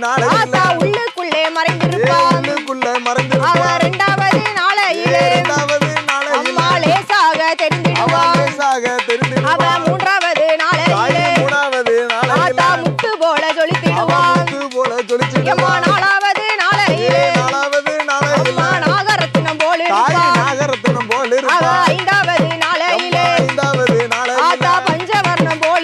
தாத்தா உள்ளுக்குள்ளே மறைந்திருப்பான். உள்ளுக்குள்ள மறைந்திருப்பான். இரண்டாவது நாளையிலே இரண்டாவது நாளையிலே. அம்மா லேசாக அவ மூன்றாவது நாளையிலே மூணாவது நாளையிலே. தாத்தா முத்து போல ஜொலித்திடுவான். முத்து போல ஜொலித்திடுவான். அம்மா நாலாவது நாளையிலே நாலாவது நாளையிலே. அம்மா நாகரத்தினம் போல இருப்பான். தாய் நாகரத்தினம் போல ஐந்தாவது நாளையிலே ஐந்தாவது நாளையிலே. தாத்தா பஞ்சவர்ணம் போல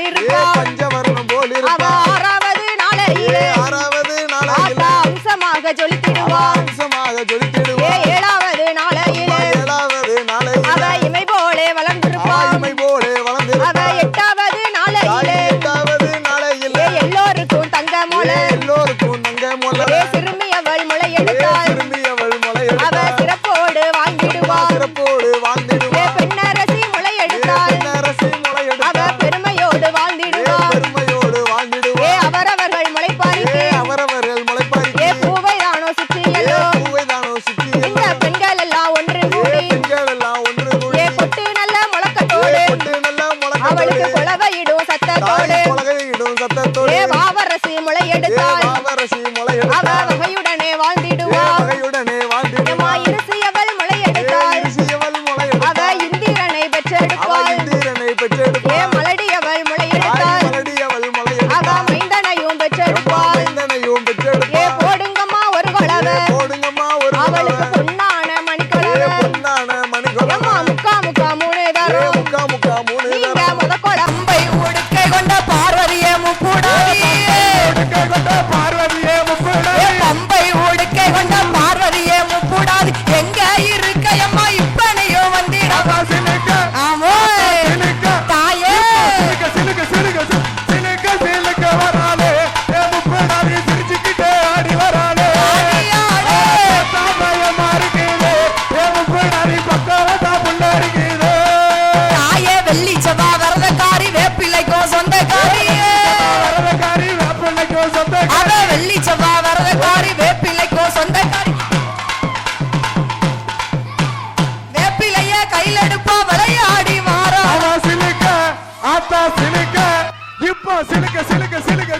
சிலுக்க சிலுக்க சிலுக்க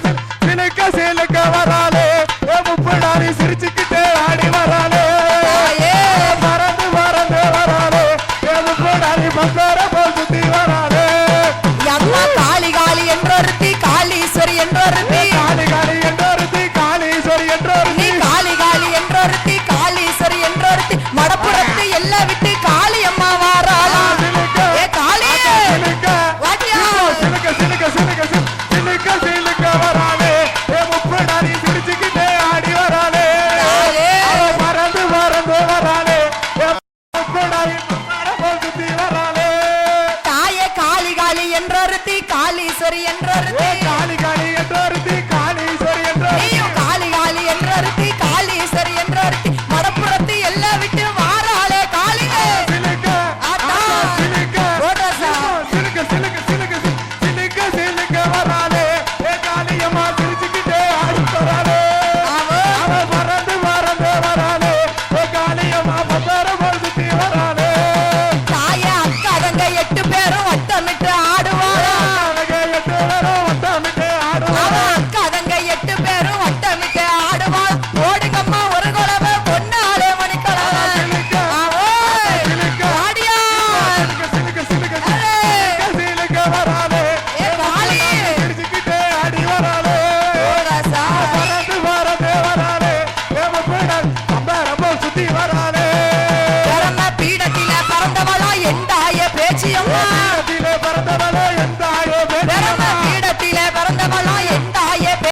சிலுக்க சிலுக்க வர Pero voy